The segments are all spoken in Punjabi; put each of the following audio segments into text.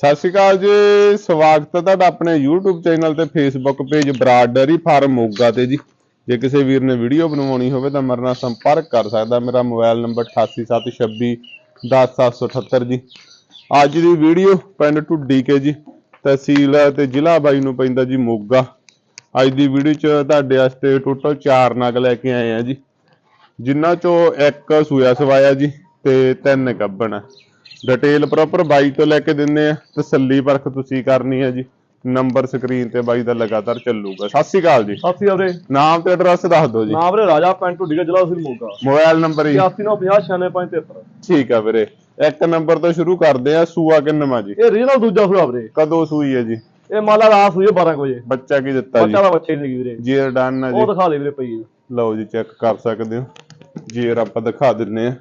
ਸਤਿ ਸ਼੍ਰੀ ਅਕਾਲ ਜੀ, ਸਵਾਗਤ ਹੈ ਤੁਹਾਡਾ ਆਪਣੇ YouTube ਚੈਨਲ ਤੇ Facebook ਪੇਜ ਬਰਾਡ ਡੇਅਰੀ ਫਾਰਮ ਮੋਗਾ ਤੇ ਜੀ। ਜੇ ਕਿਸੇ ਵੀਰ ਨੇ ਵੀਡੀਓ ਬਣਵਾਉਣੀ ਹੋਵੇ ਤਾਂ ਮੇਰੇ ਨਾਲ ਸੰਪਰਕ ਕਰ ਸਕਦਾ, ਮੇਰਾ ਮੋਬਾਈਲ ਨੰਬਰ 8876 10778 ਜੀ। ਅੱਜ ਦੀ ਵੀਡੀਓ ਪਿੰਡ ਢੁੱਡੀ ਕੇ ਜੀ, ਤਹਿਸੀਲ ਤੇ ਜ਼ਿਲ੍ਹਾ ਬਾਈ ਨੂੰ ਪੈਂਦਾ ਜੀ ਮੋਗਾ। ਅੱਜ ਦੀ ਵੀਡੀਓ ਚ ਤੁਹਾਡੇ ਵਾਸਤੇ ਟੋਟਲ 4 ਨਗ ਲੈ ਕੇ ਆਏ ਆ ਜੀ। ਜਿਨ੍ਹਾਂ ਚੋਂ ਇੱਕ ਸੂਆ ਸਵਾਇਆ ਜੀ ਤੇ ਤਿੰਨ ਗੱਭਣ ਆ। ਡਿਟੇਲ ਪ੍ਰੋਪਰ ਬਾਈ ਤੋਂ ਲੈ ਕੇ ਦਿੰਨੇ ਆ। ਤਸੱਲੀ ਪਰਖ ਤੁਸੀਂ ਕਰਨੀ ਹੈ ਜੀ। ਨੰਬਰ ਸਕਰੀਨ ਤੇ ਬਾਈ ਦਾ ਲਗਾਤਾਰ ਚੱਲੂਗਾ। ਸਤਿ ਸ਼੍ਰੀ ਅਕਾਲ ਜੀ। ਸਤਿ ਸ਼੍ਰੀ ਅਕਾਲ ਵੀਰੇ ਨਾਮ ਤੇ ਐਡਰੈਸ ਦੱਸ ਦਿਓ ਜੀ। ਨਾਮ ਵੀਰੇ ਰਾਜਾ ਪਿੰਡ ਢੁੱਡੀਗਾ ਜ਼ਿਲ੍ਹਾ ਉਸਿਲ ਮੋਗਾ। ਮੋਬਾਈਲ ਨੰਬਰ ਜੀ। 8950969573 ਠੀਕ ਆ ਵੀਰੇ। ਇੱਕ ਨੰਬਰ ਤੋਂ ਸ਼ੁਰੂ ਕਰਦੇ ਆ ਸੂਆ ਕਿੰਨਵਾਂ ਜੀ? ਇਹ ਰੀਜਨਲ ਦੂਜਾ ਸੂਆ ਵੀਰੇ। ਕਦੋਂ ਸੂਈ ਹੈ ਜੀ? ਇਹ ਮਾਲਾ ਰਾਤ ਹੋਈ 12 ਕੁ ਵਜੇ। ਬੱਚਾ ਕੀ ਦਿੱਤਾ ਜੀ? ਬੱਚਾ ਦਾ ਬੱਚੇ ਨਹੀਂ ਵੀਰੇ। ਜੀਰ ਡਨ ਆ ਉਹ ਜੀ ਦਿਖਾ ਦੇ ਵੀਰੇ ਪਈ ਲਓ ਜੀ ਚੈੱਕ ਕਰ ਸਕਦੇ ਹੋ। ਜੀਰ ਆਪਾਂ ਦਿਖਾ ਦਿੰਨੇ ਆ।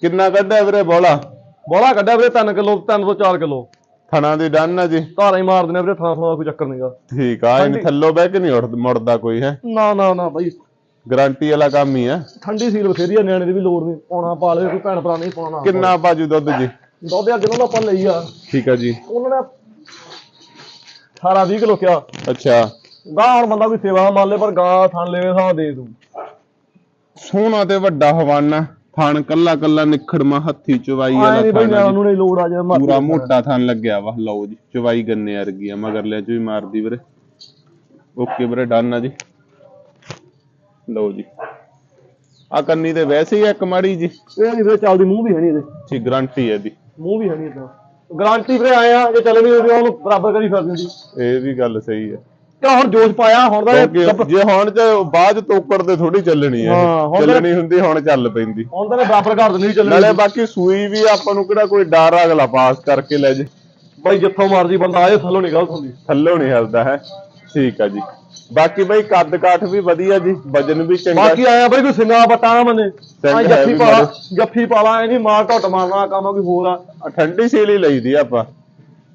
ਕਿੰਨਾ ਕੱਢਿਆ ਵੀਰੇ ਬੋਲਾ? ਬੋਲਾ ਕੱਢਿਆ ਵੀਰੇ 3 ਕਿਲੋ 3 ਤੋਂ 4 ਕਿਲੋ। ਥਣਾ ਦੀ ਡਨ ਆ ਜੀ। ਧਾਰਾਂ ਹੀ ਮਾਰ ਦਿੰਦੇ ਵੀਰੇ ਥਾਂ ਥਾਂ ਦਾ ਕੋਈ ਚੱਕਰ ਨਹੀਂਗਾ ਠੀਕ ਆ ਇਹਨੇ ਥੱਲੋਂ ਬਹਿ ਕੇ ਨਹੀਂ ਉੱਠ ਮੁੜਦਾ ਕੋਈ ਹੈ? ਨਾ ਨਾ ਨਾ ਬਾਈ। ਗਾਰੰਟੀ ਵਾਲਾ ਕੰਮ ਹੀ ਆ। ਠੰਡੀ ਸੀਲ ਬਥੇਰੀ ਆ ਨਿਆਣੇ ਦੀ ਵੀ ਲੋੜ ਨਹੀਂ ਪਾਉਣਾ ਪਾ ਲਵੇ ਕੋਈ ਭੈਣ ਭਰਾ ਨਹੀਂ ਪਾਉਣਾ। ਕਿੰਨਾ ਬਾਜੂ ਦੁੱਧ ਜੀ? ਦੁੱਧ ਜਿਹਨਾਂ ਦਾ ਆਪਾਂ ਲਈ ਆ। ਠੀਕ ਆ ਜੀ। ਉਹਨਾਂ ਨੇ 18 20 ਕਿਲੋ ਕਿਹਾ। ਅੱਛਾ। ਗਾਂ ਹੁਣ ਬੰਦਾ ਕੋਈ ਸੇਵਾ ਮੰਨ ਲੇ ਪਰ ਗਾਂ ਥਣ ਲੈਵੇ ਸਾਂ ਦੇ ਦੂ। ਸੋਹਣਾ ਤੇ ਵੱਡਾ ਹਵਾਨਾ। ਥਣ ਕੱਲਾ ਕੱਲਾ ਨਿਖੜਮਾ ਹੱਥੀ ਚਵਾਈ ਆਏ ਵਾਲਾ ਨਹੀਂ ਬਈ ਥਣ ਆ ਜੀ। ਨਹੀਂ ਲੋੜ ਆ ਜਾ ਪੂਰਾ ਮੋਟਾ ਥਣ ਲੱਗਿਆ ਵਾ ਲਓ ਜੀ ਚਵਾਈ ਗੰਨੇ ਵਰਗੀ ਆ ਮਗਰਲਿਆਂ ਚ ਵੀ ਮਾਰਦੀ ਵੀਰੇ। ਓਕੇ ਵੀਰੇ ਡਨ ਆ ਜੀ। ਲਓ ਜੀ। ਆ ਕੰਨੀ ਤੇ ਵੈਸੇ ਹੀ ਇੱਕ ਮਾੜੀ ਜੀ। ਇਹ ਨਹੀਂ ਵੀਰੇ ਚੱਲਦੀ ਮੂੰਹ ਵੀ ਹੈ ਨਹੀਂ ਇਹਦੇ। ਠੀਕ ਗਰੰਟੀ ਹੈ ਦੀ ਮੂੰਹ ਵੀ ਹੈ ਨਹੀਂ ਇਦਾਂ ਗਾਰੰਟੀ ਵੀਰੇ ਆਏ ਆ ਜੇ ਚੱਲ ਵੀ ਉਹਦੇ ਉਹਨੂੰ ਬਰਾਬਰ ਕਰੀ ਫਿਰਦੀ ਸੀ। ਇਹ ਵੀ ਗੱਲ ਸਹੀ ਹੈ ਕਿਉਂ ਹੁਣ ਜੋਸ਼ ਪਾਇਆ ਹੁਣ ਦਾ ਕਿਉਂਕਿ ਜੇ ਹੁਣ ਚ ਬਾਅਦ ਤੋਕੜ ਤੇ ਥੋੜੀ ਚੱਲਣੀ ਹੈ ਹਾਂ, ਹੁਣ ਤਾਂ- ਚੱਲਣੀ ਹੁੰਦੀ ਹੁਣ ਚੱਲ ਪੈਂਦੀ। ਹੁਣ ਤਾਂ ਨੇ ਬਰਾਬਰ ਕਰ ਦਿੰਦੀ ਚੱਲਣੀ। ਨਾਲੇ ਬਾਕੀ ਸੂਈ ਵੀ ਆਪਾਂ ਨੂੰ ਕਿਹੜਾ ਕੋਈ ਡਰ ਆ ਅਗਲਾ ਪਾਸ ਕਰਕੇ ਲੈ ਜੇ। ਬਈ ਜਿੱਥੋਂ ਮਰਜ਼ੀ ਬੰਦਾ ਆਏ ਥੱਲੋਂ ਨਹੀਂ ਗਲਤ ਹੁੰਦੀ। ਥੱਲੋਂ ਨਹੀਂ ਹਿਲਦਾ ਹੈ। ਠੀਕ ਆ ਜੀ। ਬਾਕੀ ਬਈ ਕੱਦ ਕਾਠ ਵੀ ਵਧੀਆ ਜੀ ਵਜਨ ਵੀ ਚੰਗਾ। ਬਾਕੀ ਆਇਆ ਬਈ ਕੋਈ ਸਿੰਘਾ ਬਟਾ ਮਨੇ ਹੈ ਜੱਫੀ ਵੀ ਪਾਲਾ ਮਾੜੇ। ਜੱਫੀ ਪਾਲਾ ਇਹ ਨਹੀਂ ਮਾਰ ਘਟ ਮਾਰਨਾ ਕੰਮ ਕੋਈ ਹੋਰ ਆ। ਆ ਠੰਡੀ ਸੀਲ ਹੀ ਲਈਦੀ ਆ ਆਪਾਂ।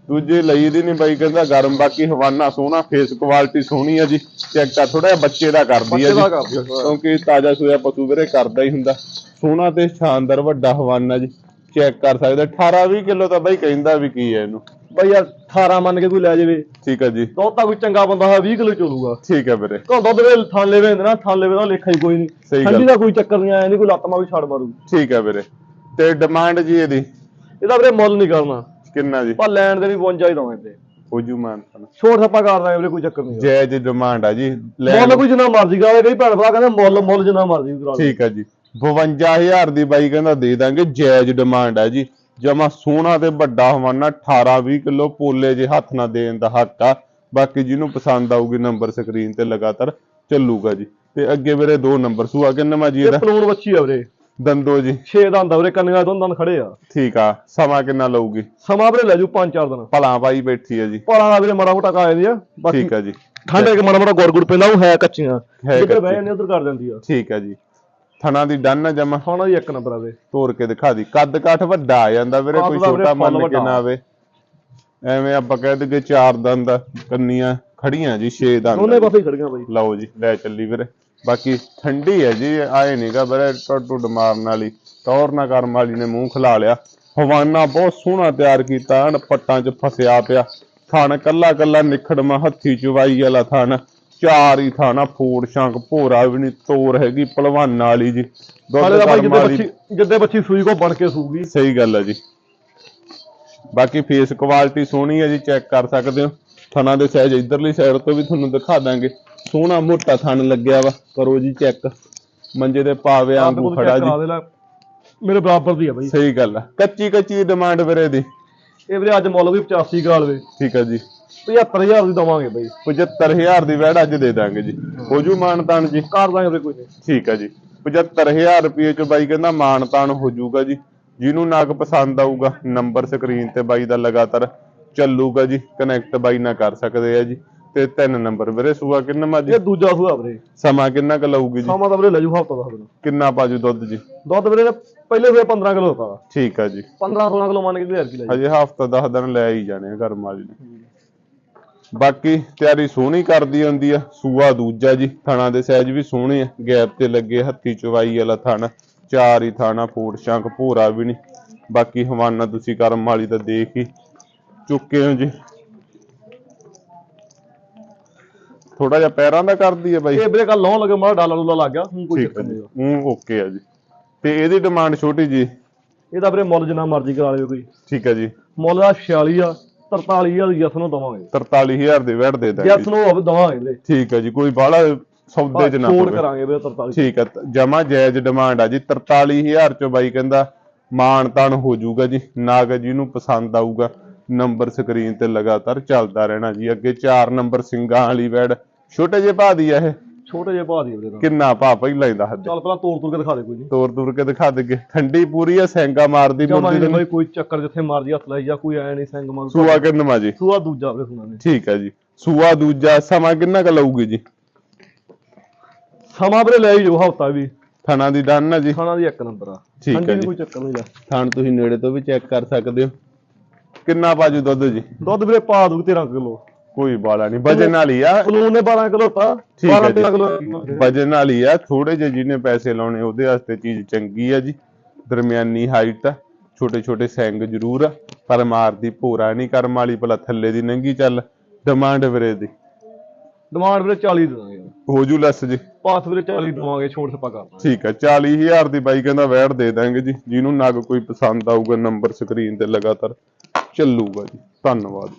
ਦੂਜੇ ਲਈ ਦੀ ਨਹੀਂ ਬਾਈ ਕਹਿੰਦਾ ਗਰਮ ਬਾਕੀ ਹਵਾਨਾ ਸੋਹਣਾ ਫੇਸ ਕੁਆਲਿਟੀ ਸੋਹਣੀ ਆ ਜੀ ਚੈੱਕ ਆ ਥੋੜਾ ਜਿਹਾ ਬੱਚੇ ਦਾ ਕਰਦੀ ਆ ਜੀ। ਕਿਉਂਕਿ ਤਾਜ਼ਾ ਸੂਆ ਪਸ਼ੂ ਵੀਰੇ ਕਰਦਾ ਹੀ ਹੁੰਦਾ। ਸੋਹਣਾ ਤੇ ਸ਼ਾਨਦਾਰ ਵੱਡਾ ਹਵਾਨਾ ਜੀ ਚੈੱਕ ਕਰ ਸਕਦੇ। 18 20 ਕਿਲੋ ਤਾਂ ਬਾਈ ਕਹਿੰਦਾ ਵੀ ਕੀ ਹੈ ਇਹਨੂੰ। ਬਈ ਯਾਰ 18 ਮੰਨ ਕੇ ਕੋਈ ਲੈ ਜਾਵੇ। ਠੀਕ ਆ ਜੀ। ਦੁੱਧ ਤਾਂ ਕੋਈ ਚੰਗਾ ਬੰਦਾ ਹੋਇਆ 20 ਕਿਲੋ ਚੋਲੂਗਾ। ਠੀਕ ਹੈ ਵੀਰੇ। ਕਿਉਂ ਦੁੱਧ ਦੇ ਥਾਂ ਲੈਵੇ ਹੁੰਦੇ ਨਾ ਥਾਂ ਲੈਵੇ ਦਾ ਲੇਖਾ ਹੀ ਕੋਈ ਨਹੀਂ। ਠੰਡੀ ਦਾ ਕੋਈ ਚੱਕਰ ਨਹੀਂ ਆਇਆ ਨਹੀਂ ਕੋਈ ਲੱਤ ਮਾ ਵੀ ਛੱਡ ਮਾਰੂ। ਠੀਕ ਹੈ ਵੀਰੇ। ਤੇ ਡਿਮਾਂਡ ਜੀ ਇਹਦੀ? ਇਹਦਾ ਵੀਰੇ ਮੁੱਲ ਨਹੀਂ ਕਰਨਾ। ਕਿੰਨਾ ਜੀ? ਪਰ ਲੈਣ ਦੇ ਵੀ 52 ਹੀ ਦਵਾਂਗੇ ਤੇ। ਹੋਜੂ ਮਾਨਸਨ ਛੋਟ ਛੱਪਾ ਕਰ ਦਾਂਗੇ ਵੀਰੇ ਕੋਈ ਚੱਕਰ ਨਹੀਂ। ਜਾਇਜ਼ ਡਿਮਾਂਡ ਆ ਜੀ ਲੈ ਮੁੱਲ ਕੋਈ ਜਿੰਨਾ ਮਰਜ਼ੀ ਕਰਾਵੇ ਕਈ ਭੈਣ ਭਰਾ ਕਹਿੰਦੇ ਮੁੱਲ ਮੁੱਲ ਜਿੰਨਾ ਮਰਜ਼ੀ ਕਰਾ ਠੀਕ ਆ ਜੀ। 52000 ਦੀ ਬਾਈ ਕਹਿੰਦਾ ਦੇ ਦਾਂਗੇ ਜਾਇਜ਼ ਡਿਮਾਂਡ ਆ ਜੀ। ਜਮਾ ਸੋਹਣਾ ਤੇ ਵੱਡਾ ਹਵਾਨਾ 18 20 ਕਿਲੋ ਪੋਲੇ ਜੇ ਹੱਥ ਨਾਲ ਦੇਣ ਦਾ ਹੱਕ ਆ। ਬਾਕੀ ਜਿਹਨੂੰ ਪਸੰਦ ਆਊਗੀ ਨੰਬਰ ਸਕਰੀਨ ਤੇ ਲਗਾਤਾਰ ਚੱਲੂਗਾ ਜੀ। ਤੇ ਅੱਗੇ ਵੀਰੇ ਦੋ ਨੰਬਰ ਸੂਆ ਕਿੰਨਾ ਜੀ ਇਹ ਪਲੂਣ ਬੱਚੀ ਆ ਵੀਰੇ। ਦੰਦੋ ਜੀ। 6 ਦੰਦ ਆ ਵੀਰੇ ਕੰਨੀਆਂ ਤੋਂ ਦੰਦ ਖੜੇ ਆ। ਠੀਕ ਆ ਸਮਾਂ ਕਿੰਨਾ ਲਊਗੀ? ਸਮਾਂ ਵੀਰੇ ਲੈ ਜੂ 5-4 ਦਿਨ। ਭਲਾ ਬਾਈ ਬੈਠੀ ਆ ਜੀ। ਪਾਲਾ ਦਾ ਵੀਰੇ ਮਾੜਾ ਮੋਟਾ ਕਾਏ ਦੀ ਆ। ਠੀਕ ਆ ਜੀ। ਠੰਡ ਕੇ ਮਾੜਾ ਮੋਟਾ ਗੁੜ ਪੈਂਦਾ ਉਹ ਹੈ ਕੱਚੀਆਂ। ਜਿੱਧਰ। ਬਹਿ ਜਾਂਦੇ ਉਧਰ ਕਰ ਦਿੰਦੀ ਆ। ਠੀਕ ਆ ਜੀ। ਥਣਾ ਦੀ ਡਨ ਜਮਾ। ਸੋਨਾ ਦੀ ਇੱਕ ਨੰਬਰ ਆ ਵੀਰੇ। ਤੋੜ ਕੇ ਦਿਖਾ ਦੀ। ਕੱਦ ਕਾਠ ਵੱਡਾ ਆ ਜਾਂਦਾ ਵੀਰੇ ਕੋਈ ਛੋਟਾ ਮੰਨ ਕੇ। ਨਾ ਆਵੇ। ਐਵੇਂ ਆਪਾਂ ਕਹਿ ਦਈਏ ਚਾਰ ਦੰਦ ਕੰਨੀਆਂ ਖੜੀਆਂ ਜੀ ਛੇ ਦੰਦ। ਦੋਨੇ ਪਾਸੇ ਹੀ ਖੜੀਆਂ ਬਾਈ। ਲਓ ਜੀ ਲੈ ਚੱਲੀ ਵੀਰੇ। ਬਾਕੀ ਠੰਡੀ ਹੈ ਜੀ ਆਏ ਨਹੀਂਗਾ ਵੀਰੇ ਟੁੱਟ ਟੁੱਟ ਮਾਰਨ ਵਾਲੀ। ਟੌਰ ਨਾ ਕਰਮ ਵਾਲੀ ਨੇ ਮੂੰਹ ਖਲਾ ਲਿਆ। ਹਵਾਨਾ ਬਹੁਤ ਸੋਹਣਾ ਤਿਆਰ ਕੀਤਾ ਐਨ ਪੱਟਾਂ 'ਚ ਫਸਿਆ ਪਿਆ। ਥਣ ਕੱਲਾ ਕੱਲਾ ਨਿਖੜਮਾ ਹੱਥੀ ਚੁਵਾਈ ਵਾਲਾ ਥਣ। ਚਾਰ ਹੀ ਥਾਣਾ ਫੂੜ ਸ਼ੰਕ ਭੋਰਾ ਵੀ ਨਹੀਂ ਤੋਰ ਹੈਗੀ ਪਹਿਲਵਾਨਾਂ ਵਾਲੀ ਜੀ। ਦੁੱਧ ਬੱਚੀ ਜਿੱਦੇ ਬੱਚੀ ਸੂਈ ਕੋ ਬਣ ਕੇ ਸੂਗੀ। ਸਹੀ ਗੱਲ ਹੈ ਜੀ। ਬਾਕੀ ਫੇਸ ਕੁਆਲਿਟੀ ਸੋਹਣੀ ਹੈ ਜੀ ਚੈੱਕ ਕਰ ਸਕਦੇ ਹੋ। ਥਣਾ ਦੇ ਸਾਈਜ਼ ਇਧਰਲੀ ਸਾਈਡ ਤੋਂ ਵੀ ਤੁਹਾਨੂੰ ਦਿਖਾ ਦਾਂਗੇ। ਸੋਹਣਾ ਮੋਟਾ ਥਣ ਲੱਗਿਆ ਵਾ ਕਰੋ ਜੀ ਚੈੱਕ ਮੰਜੇ ਦੇ ਪਾਵੇ ਵਾਂਗੂ ਖੜਾ ਜੀ। ਮੇਰੇ ਬਰਾਬਰ ਦੀ ਆ ਬਾਈ। ਸਹੀ ਗੱਲ ਆ। ਕੱਚੀ ਕੱਚੀ ਡਿਮਾਂਡ ਵੀਰੇ ਦੀ। ਇਹ ਵੀਰੇ ਅੱਜ ਮੁੱਲ ਵੀ 85 ਕਰਾ ਲਵੇ। ਠੀਕ ਹੈ ਜੀ। 75000 ਦੀ ਦਵਾਂਗੇ ਬਾਈ। 75000 ਦੀ ਵੈੜ ਅੱਜ ਦੇ ਦਾਂਗੇ ਜੀ। ਹੋਜੂ ਮਾਨਤਾਨ ਜੀ। ਕਰ ਦਾਂਗੇ ਵੀਰੇ ਕੋਈ ਨਹੀਂ। ਠੀਕ ਹੈ ਜੀ। 75000 ਰੁਪਏ ਚ ਬਾਈ ਕਹਿੰਦਾ ਮਾਨਤਾਨ ਹੋ ਜਾਊਗਾ ਜੀ। ਜਿਹਨੂੰ ਨਾਗ ਪਸੰਦ ਆਊਗਾ ਨੰਬਰ ਸਕਰੀਨ ਤੇ ਬਾਈ ਦਾ ਲਗਾਤਾਰ ਚੱਲੂਗਾ ਜੀ। ਕਨੈਕਟ ਬਾਈ ਨਾਲ ਕਰ ਸਕਦੇ ਆ ਜੀ। ਤੇ ਤਿੰਨ ਨੰਬਰ ਵੀਰੇ ਸੂਆ ਕਿੰਨਾ ਮਾ ਜੀ ਇਹ ਦੂਜਾ ਸੂਆ ਵੀਰੇ। ਸਮਾਂ ਕਿੰਨਾ ਕੁ ਲਊਗੀ ਜੀ? ਸਾਮਾ ਦਾ ਵੀਰੇ ਲੈ ਜੂ ਹਫਤਾ ਦਾ ਦਿਨ ਕਿੰਨਾ ਪਾਜੂ ਦੁੱਧ ਜੀ? ਦੁੱਧ ਵੀਰੇ ਪਹਿਲੇ ਸੂਏ 15 ਕਿਲੋ ਦਿੱਤਾ ਠੀਕ ਆ ਜੀ। 15 16 ਕਿਲੋ ਮੰਨ ਕੇ ਵੀਰੇ ਕੀ ਲੈ ਹਜੇ ਹਫਤਾ 10 ਦਿਨ ਲੈ ਹੀ ਜਾਣੇ ਘਰ ਮਾਲੀ ਨੇ। ਬਾਕੀ ਤਿਆਰੀ ਸੋਹਣੀ ਕਰਦੀ ਹੁੰਦੀ ਆ ਸੂਆ ਦੂਜਾ ਜੀ ਥਣਾ ਦੇ ਸਾਈਜ਼ ਵੀ ਸੋਹਣੇ ਆ। ਗੈਪ ਤੇ ਲੱਗੇ ਹੱਥੀ ਚਵਾਈ ਵਾਲਾ ਥਣ ਚਾਰ ਹੀ ਥਾਣਾ ਫੂਟ ਸ਼ੰਕ ਭੂਰਾ ਵੀ ਨਹੀਂ। ਬਾਕੀ ਹਵਾਨਾ ਤੁਸੀਂ ਕਰਮ ਵਾਲੀ ਤਾਂ ਦੇਖ ਹੀ ਚੁੱਕੇ ਹੋ ਜੀ। ਥੋੜਾ ਜਿਹਾ ਪੈਰਾਂ ਦਾ ਕਰਦੀ ਹੈ ਬਾਈ। ਇਹ ਵੀਰੇ ਕੱਲ ਲਾਉਣ ਲੱਗੇ ਮਾੜਾ ਡਾਲਾ ਡੂਲਾ ਲੱਗ ਗਿਆ ਹੁਣ ਕੋਈ ਠੀਕ ਚੱਕਰ ਹੈ ਜੀ। ਨਹੀਂ ਹੂੰ ਓਕੇ ਆ ਜੀ। ਤੇ ਇਹਦੀ ਡਿਮਾਂਡ ਛੋਟੀ ਜੀ? ਇਹਦਾ ਵੀਰੇ ਮੁੱਲ ਜਿੰਨਾ ਮਰਜ਼ੀ ਕਰਾ ਲਿਓ ਕੋਈ। ਠੀਕ ਹੈ ਜੀ। ਮੁੱਲ ਦਾ 46 ਆ 43000 ਦੀ ਜਸ ਨੂੰ ਦਵਾਂਗੇ। 43000 ਦੇ ਵੜ ਦੇ ਦਾਂਗੇ। ਜਸ ਨੂੰ ਹੋਵੇ ਦਵਾਂਗੇ ਵੀਰੇ। ਠੀਕ ਹੈ ਜੀ ਕੋਈ ਬਾਹਲਾ ਸੌਦੇ ਚ ਨਾ ਛੋੜ ਪਵੇ। ਕਰਾਂਗੇ ਵੀਰੇ 43 ਠੀਕ ਹੈ ਜਮਾ ਜਾਇਜ਼ ਡਿਮਾਂਡ ਆ ਜੀ। 43000 ਚ ਬਾਈ ਕਹਿੰਦਾ ਮਾਣ ਤਾਣ ਹੋ ਜਾਊਗਾ ਜੀ। ਨਾਗ ਜਿਹਨੂੰ ਪਸੰਦ ਆਊਗਾ। ਨੰਬਰ ਸਕਰੀਨ ਤੇ ਲਗਾਤਾਰ ਚੱਲਦਾ ਰਹਿਣਾ ਜੀ। ਅੱਗੇ 4 ਨੰਬਰ ਸਿੰਘਾਂ ਵਾਲੀ ਵੈੜ। ਛੋਟੇ ਜਿਹੇ ਭਾਅ ਦੀ ਆ ਇਹ? ਛੋਟੇ ਜਿਹੇ ਭਾਅ ਦੀ ਵੀਰੇ ਦਾ ਕਿੰਨਾ ਭਾਅ ਪਹਿਲਾਂ ਹੀ ਦੱਸ ਦੇ ਚੱਲ ਪਹਿਲਾਂ ਤੋੜ ਤੋੜ ਕੇ ਦਿਖਾ ਦੇ ਕੋਈ ਨਹੀਂ ਤੋਰ ਤੋਰ ਕੇ ਦਿਖਾ ਦੇਗੇ ਠੰਡੀ ਪੂਰੀ ਆ ਸੈਂਗਾ ਮਾਰਦੀ ਮੁਰਦੀ ਦੇ ਬਈ ਕੋਈ ਚੱਕਰ ਜਿੱਥੇ ਮਰਜ਼ੀ ਹੱਥ ਲਾਈ ਜਾ ਕੋਈ ਐ ਨਹੀਂ ਸਿੰਘ ਮੰਗ ਸੂਆ ਕਿੰਨਵਾ ਜੀ? ਸੂਆ ਦੂਜਾ ਵੀਰੇ ਸੁਣਾ ਨੇ ਠੀਕ ਹੈ ਜੀ। ਸੂਆ ਦੂਜਾ ਸਮਾਂ ਕਿੰਨਾ ਕੁ ਲਊਗੀ ਜੀ? ਸਮਾਂ ਵੀਰੇ ਲੈ ਜਾਓ ਹਫਤਾ ਵੀ। ਥਣਾ ਦੀ ਡਨ ਆ ਜੀ। ਖਾਣਾ ਦੀ ਇੱਕ ਨੰਬਰ ਆ। ਠੀਕ ਹੈ ਜੀ। ਕੋਈ ਚੱਕਰ ਨਹੀਂ ਲੈ ਥਣ ਤੁਸੀਂ ਨੇੜੇ ਤੋਂ ਵੀ ਚੈੱਕ ਕਰ ਸਕਦੇ ਹੋ। ਕਿੰਨਾ ਪਾਜੂ ਦੁੱਧ ਜੀ? ਦੁੱਧ ਵੀਰੇ ਪਾ ਦੂ 13 ਕਿਲੋ। ਕੋਈ ਬਾਲਾ ਨਹੀਂ ਵਜਨ ਵਾਲੀ ਆ। ਕਾਨੂੰਨ ਨੇ 12 ਕਿਲੋ ਹੈ 12 ਜੀ। 13 ਕਿਲੋ ਵਜਨ ਵਾਲੀ ਆ ਥੋੜੇ ਜਿਹੇ ਜਿਹਨੇ ਪੈਸੇ ਲਾਉਣੇ ਉਹਦੇ ਵਾਸਤੇ ਚੀਜ਼ ਚੰਗੀ ਆ ਜੀ। ਦਰਮਿਆਨੀ ਹਾਈਟ ਆ ਛੋਟੇ ਛੋਟੇ ਸੈਂਗ ਜ਼ਰੂਰ ਆ। ਪਰ ਮਾਰਦੀ ਭੋਰਾ ਨਹੀਂ ਕਰਮ ਵਾਲੀ ਭਲਾ ਥੱਲੇ ਦੀ ਨੰਗੀ ਚੱਲ। ਡਿਮਾਂਡ ਵੀਰੇ ਦੀ। ਡਿਮਾਂਡ ਵੀਰੇ 40 ਦੇ ਦਾਂਗੇ ਹੋ ਜੂ ਲੈਸ ਜੀ। ਪਾਸ ਵੀਰੇ 40 ਦਵਾਂਗੇ ਛੋਟ ਛਪਾ ਕਰਨਾ ਠੀਕ ਹੈ 40000 ਦੀ ਬਾਈ ਕਹਿੰਦਾ ਵੈੜ ਦੇ ਦਾਂਗੇ ਜੀ। ਜਿਹਨੂੰ ਨਗ ਕੋਈ ਪਸੰਦ ਆਊਗਾ ਨੰਬਰ ਸਕਰੀਨ ਤੇ ਲਗਾਤਾਰ। ਚੱਲੂਗਾ ਜੀ। ਧੰਨਵਾਦ।